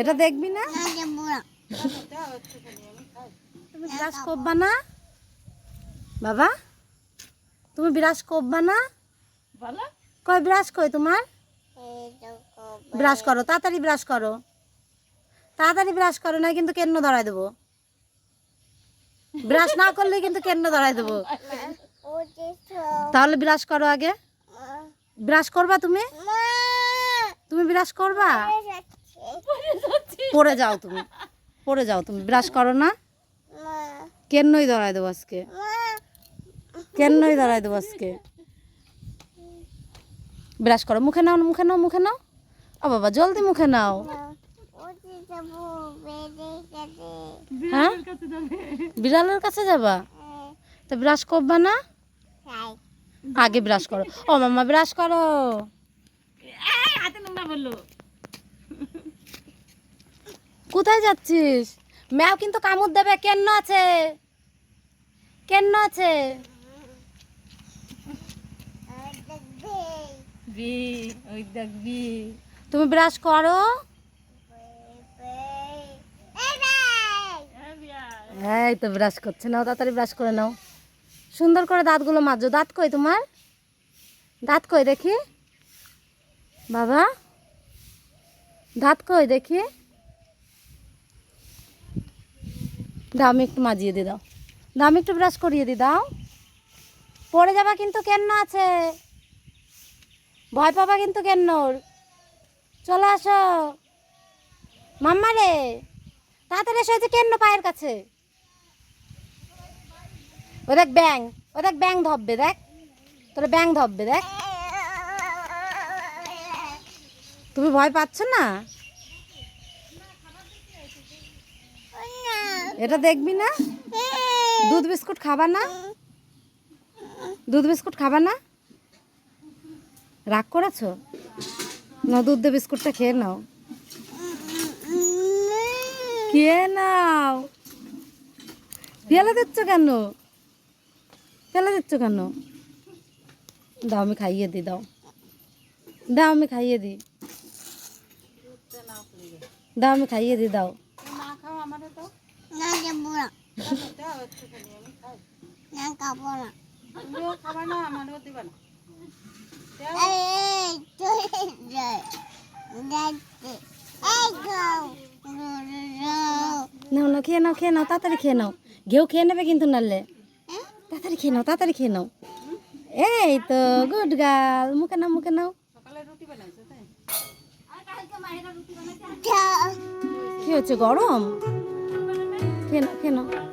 এটা দেখবি না? তুমি বিরাজ করবা না? বাবা তুমি বিরাজ করবা না? কয় বিরাজ কই তোমার? ব্রাশ করো তাড়াতাড়ি ব্রাশ করো। তাড়াতাড়ি ব্রাশ করো না কিন্তু কেন ধরাই দেবো। ব্রাশ না করলে কিন্তু কেন্ন ধরাই দেবো। তাহলে ব্রাশ করো আগে। ব্রাশ করবা তুমি? তুমি ব্রাশ করবা? পড়ে যাও তুমি। পড়ে যাও তুমি। ব্রাশ করো না। কেন্নই ধরাই দেবো আজকে? কেন্নই ধরাই দেবো আজকে? ব্রাশ করো। মুখে নাও মুখে নাও মুখে নাও। ও বাবা, জলদি মুখে নাও। হ্যাঁ? বিড়ালের কাছে যাবা? তো ব্রাশ করবা না? আগে ব্রাশ করো। ও মামা ব্রাশ করো। কোথায় যাচ্ছিস? ম্যাও কিন্তু কামড় দেবে কেন আছে? কেন আছে? তুমি ব্রাশ করো। এই তো ব্রাশ করছে। নাও তাড়াতাড়ি ব্রাশ করে নাও। সুন্দর করে দাঁতগুলো মাজো। দাঁত কই তোমার? দাঁত কই দেখি? বাবা? দাঁত কই দেখি? দাও আমি একটু মাজিয়ে দি দাও। আমি একটু ব্রাশ করিয়ে দি দাও। পড়ে যাবা কিন্তু কেন আছে। ভয় পাবা কিন্তু কেন্নর। চলে আসো। মাম্মা রে তাড়াতাড়ি এসে হয়েছে কেন্ন পায়ের কাছে। ও দেখ ব্যাং, ও দেখ ব্যাং ধরবে দেখ। তোর ব্যাং ধরবে দেখ। তুমি ভয় পাচ্ছ না? এটা দেখবি না? দুধ বিস্কুট খাবা না? দুধ বিস্কুট খাবা না? রাগ করেছ? না, দুধ দিয়ে বিস্কুটটা খেয়ে নাও। খেয়ে নাও। ফেলে দিচ্ছ কেন? ফেলে দিচ্ছ কেন? দাও, আমি খাইয়ে দিই, দাও। দাও, আমি খাইয়ে দিই। দাও, আমি খাইয়ে দিই, দাও। তুমিও খাবা না। আমারও দিবা না। নাও নাও খেয়ে নাও খেয়ে নাও তাড়াতাড়ি খেয়ে নাও। ঘেউ খেয়ে নেবে কিন্তু নালে তাড়াতাড়ি খেয়ে নাও তাড়াতাড়ি খেয়ে নাও। এই তো গুড গার্ল। মুখে নাও মুখে নাও। কি হচ্ছে গরম? খেয়ে নাও খেয়ে নাও